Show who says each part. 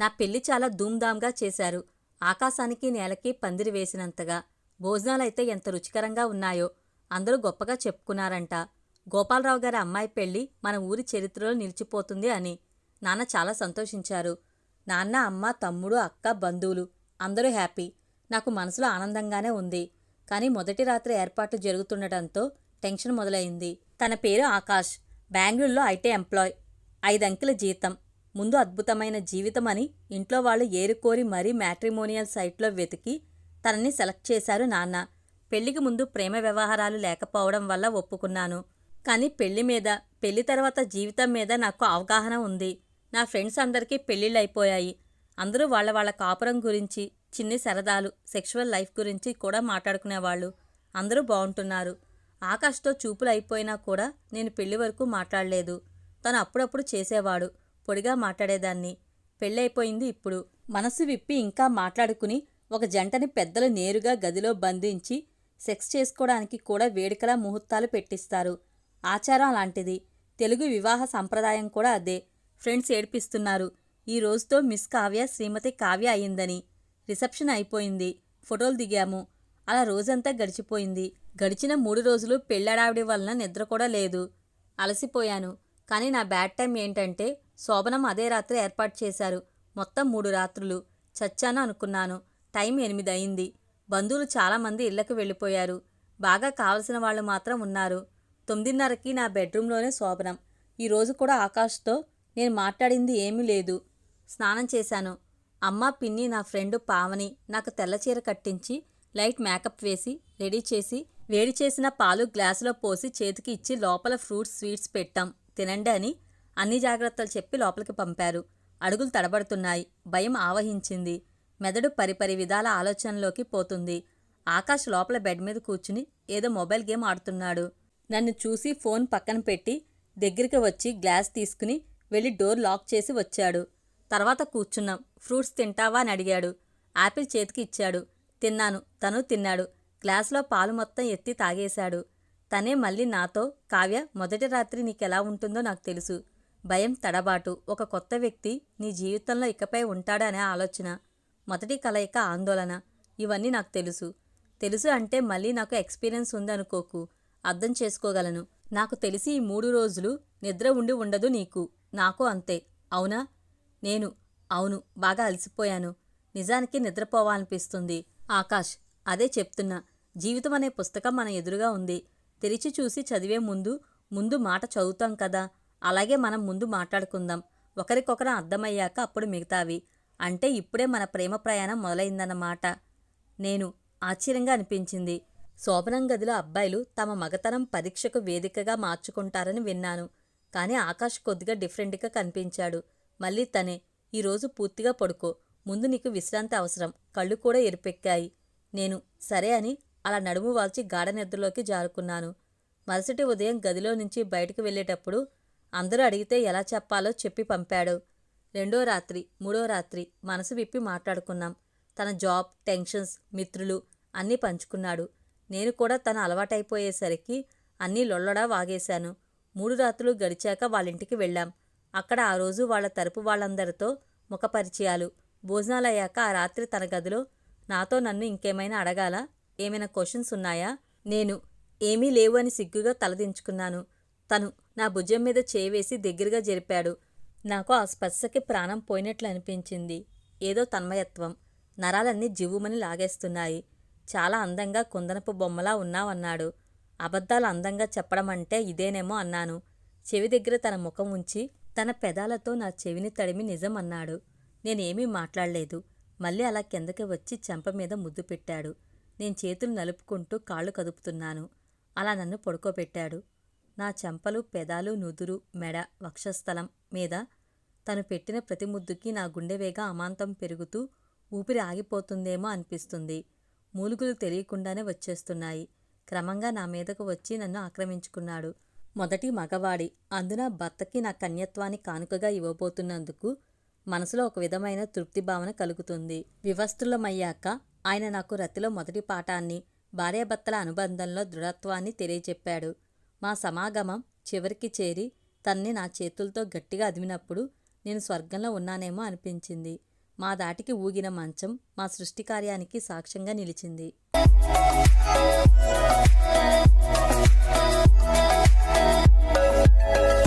Speaker 1: నా పెళ్ళి చాలా ధూమ్ధామ్గా చేశారు. ఆకాశానికి నేలకి పందిరి వేసినంతగా భోజనాలైతే ఎంత రుచికరంగా ఉన్నాయో అందరూ గొప్పగా చెప్పుకున్నారంట. గోపాలరావు గారి అమ్మాయి పెళ్ళి మన ఊరి చరిత్రలో నిలిచిపోతుంది అని నాన్న చాలా సంతోషించారు. నాన్న అమ్మ తమ్ముడు అక్క బంధువులు అందరూ హ్యాపీ. నాకు మనసులో ఆనందంగానే ఉంది. కానీ మొదటి రాత్రి ఏర్పాట్లు జరుగుతుండటంతో టెన్షన్ మొదలైంది. తన పేరు ఆకాష్. బెంగళూరులో ఐటీ ఎంప్లాయ్. ఐదంకెల జీతం. ముందు అద్భుతమైన జీవితం అని ఇంట్లో వాళ్ళు ఏరుకోరి మరీ మ్యాట్రిమోనియల్ సైట్లో వెతికి తనని సెలెక్ట్ చేశారు నాన్న. పెళ్ళికి ముందు ప్రేమ వ్యవహారాలు లేకపోవడం వల్ల ఒప్పుకున్నాను. కానీ పెళ్ళి మీద పెళ్ళి తర్వాత జీవితం మీద నాకు అవగాహన ఉంది. నా ఫ్రెండ్స్ అందరికీ పెళ్ళిళ్ళు అందరూ వాళ్ళ వాళ్ళ కాపురం గురించి చిన్ని సరదాలు సెక్షువల్ లైఫ్ గురించి కూడా మాట్లాడుకునేవాళ్ళు. అందరూ బాగుంటున్నారు. ఆకాష్తో చూపులు అయిపోయినా కూడా నేను పెళ్ళి వరకు మాట్లాడలేదు. తను అప్పుడప్పుడు చేసేవాడు. పొడిగా మాట్లాడేదాన్ని. పెళ్ళైపోయింది ఇప్పుడు. మనసు విప్పి ఇంకా మాట్లాడుకుని ఒక జంటని పెద్దలు నేరుగా గదిలో బంధించి సెక్స్ చేసుకోవడానికి కూడా వేడుకల ముహూర్తాలు పెట్టిస్తారు. ఆచారం అలాంటిది. తెలుగు వివాహ సంప్రదాయం కూడా అదే. ఫ్రెండ్స్ ఏడిపిస్తున్నారు. ఈ రోజుతో మిస్ కావ్య శ్రీమతి కావ్య అయిందని రిసెప్షన్ అయిపోయింది. ఫోటోలు దిగాము. అలా రోజంతా గడిచిపోయింది. గడిచిన మూడు రోజులు పెళ్ళడావిడి వలన నిద్ర కూడా లేదు. అలసిపోయాను. కానీ నా బ్యాడ్ టైం ఏంటంటే శోభనం అదే రాత్రి ఏర్పాటు చేశారు. మొత్తం మూడు రాత్రులు. చచ్చాను అనుకున్నాను. టైం ఎనిమిది అయింది. బంధువులు చాలామంది ఇళ్ళకు వెళ్ళిపోయారు. బాగా కావలసిన వాళ్ళు మాత్రం ఉన్నారు. తొమ్మిదిన్నరకి నా బెడ్రూమ్లోనే శోభనం. ఈరోజు కూడా ఆకాష్తో నేను మాట్లాడింది ఏమీ లేదు. స్నానం చేశాను. అమ్మ పిన్ని నా ఫ్రెండ్ పావని నాకు తెల్ల చీర కట్టించి లైట్ మేకప్ వేసి రెడీ చేసి వేడి చేసిన పాలు గ్లాసులో పోసి చేతికి ఇచ్చి లోపల ఫ్రూట్స్ స్వీట్స్ పెట్టాం. తినండి అని అన్ని జాగ్రత్తలు చెప్పి లోపలికి పంపారు. అడుగులు తడబడుతున్నాయి. భయం ఆవహించింది. మెదడు పరిపరి విధాల ఆలోచనలోకి పోతుంది. ఆకాష్ లోపల బెడ్ మీద కూర్చుని ఏదో మొబైల్ గేమ్ ఆడుతున్నాడు. నన్ను చూసి ఫోన్ పక్కన పెట్టి దగ్గరికి వచ్చి గ్లాస్ తీసుకుని వెళ్ళి డోర్ లాక్ చేసి వచ్చాడు. తర్వాత కూర్చున్నాం. ఫ్రూట్స్ తింటావా అని అడిగాడు. యాపిల్ చేతికి ఇచ్చాడు. తిన్నాను. తను తిన్నాడు. గ్లాసులో పాలు మొత్తం ఎత్తి తాగేశాడు. తనే మళ్ళీ నాతో కావ్య మొదటి రాత్రి నీకెలా ఉంటుందో నాకు తెలుసు. భయం తడబాటు. ఒక కొత్త వ్యక్తి నీ జీవితంలో ఇకపై ఉంటాడనే ఆలోచన మొదటి కలయిక ఆందోళన. ఇవన్నీ నాకు తెలుసు. తెలుసు అంటే మళ్ళీ నాకు ఎక్స్పీరియన్స్ ఉందనుకోకు. అర్థం చేసుకోగలను. నాకు తెలిసి ఈ మూడు రోజులు నిద్ర ఉండి ఉండదు నీకు. నాకు అంతే. అవునా? నేను. అవును. బాగా అలసిపోయాను. నిజానికి నిద్రపోవాలనిపిస్తుంది. ఆకాష్ అదే చెప్తున్నా. జీవితం అనే పుస్తకం మన ఎదురుగా ఉంది. తెరిచి చూసి చదివే ముందు ముందు మాట చదువుతాం కదా. అలాగే మనం ముందు మాట్లాడుకుందాం. ఒకరికొకరు అర్థమయ్యాక అప్పుడు మిగతావి. అంటే ఇప్పుడే మన ప్రేమ ప్రయాణం మొదలైందన్నమాట. నేను ఆశ్చర్యంగా అనిపించింది. శోభనం గదిలో అబ్బాయిలు తమ మగతనం పరీక్షకు వేదికగా మార్చుకుంటారని విన్నాను. కానీ ఆకాష్ కొద్దిగా డిఫరెంట్గా కనిపించాడు. మళ్ళీ తనే ఈరోజు పూర్తిగా పడుకో. ముందు నీకు విశ్రాంతి అవసరం. కళ్ళు కూడా ఎరిపెక్కాయి. నేను సరే అని అలా నడుము వాల్చి గాఢ నిద్రలోకి జారుకున్నాను. మరుసటి ఉదయం గదిలో నుంచి బయటకు వెళ్ళేటప్పుడు అందరూ అడిగితే ఎలా చెప్పాలో చెప్పి పంపాడు. రెండో రాత్రి మూడో రాత్రి మనసు విప్పి మాట్లాడుకున్నాం. తన జాబ్ టెన్షన్స్ మిత్రులు అన్నీ పంచుకున్నాడు. నేను కూడా తన అలవాటైపోయేసరికి అన్నీ లొల్లడా వాగేశాను. మూడు రాత్రులు గడిచాక వాళ్ళింటికి వెళ్ళాం. అక్కడ ఆ రోజు వాళ్ళ తరపు వాళ్ళందరితో ముఖపరిచయాలు భోజనాలయ్యాక ఆ రాత్రి తన గదిలో నాతో నన్ను ఇంకేమైనా అడగాలా? ఏమైనా క్వశ్చన్స్ ఉన్నాయా? నేను ఏమీ లేవు అని సిగ్గుగా తలదించుకున్నాను. తను నా భుజం మీద చేవేసి దగ్గరగా జరిపాడు. నాకు ఆ స్పర్శకి ప్రాణం పోయినట్లు అనిపించింది ఏదో తన్మయత్వం. నరాలన్నీ జివ్వుమని లాగేస్తున్నాయి. చాలా అందంగా కుందనపు బొమ్మలా ఉన్నావన్నాడు. అబద్ధాలు అందంగా చెప్పడం అంటే ఇదేనేమో అన్నాను. చెవి దగ్గర తన ముఖం ఉంచి తన పెదాలతో నా చెవిని తడిమి నిజం అన్నాడు. నేనేమీ మాట్లాడలేదు. మళ్ళీ అలా కిందకి వచ్చి చెంప మీద ముద్దు పెట్టాడు. నేను చేతులు నలుపుకుంటూ కాళ్ళు కదుపుతున్నాను. అలా నన్ను పడుకోబెట్టాడు. నా చెంపలు పెదాలు నుదురు మెడ వక్షస్థలం మీద తను పెట్టిన ప్రతి ముద్దుకి నా గుండెవేగ అమాంతం పెరుగుతూ ఊపిరి ఆగిపోతుందేమో అనిపిస్తుంది. మూలుగులు తెలియకుండానే వచ్చేస్తున్నాయి. క్రమంగా నా మీదకు వచ్చి నన్ను ఆక్రమించుకున్నాడు. మొదటి మగవాడి. అందున భర్తకి నా కన్యత్వాన్ని కానుకగా ఇవ్వబోతున్నందుకు మనసులో ఒక విధమైన తృప్తి భావన కలుగుతుంది. వివస్త్రులమయ్యాక ఆయన నాకు రతిలో మొదటి పాఠాన్ని భార్యాభర్తల అనుబంధంలో దృఢత్వాన్ని తెలియచెప్పాడు మా సమాగమం చివరికి చేరి తన్ని నా చేతులతో గట్టిగా అదిమినప్పుడు నేను స్వర్గంలో ఉన్నానేమో అనిపించింది. మా దాటికి ఊగిన మంచం మా సృష్టి కార్యానికి సాక్ష్యంగా నిలిచింది.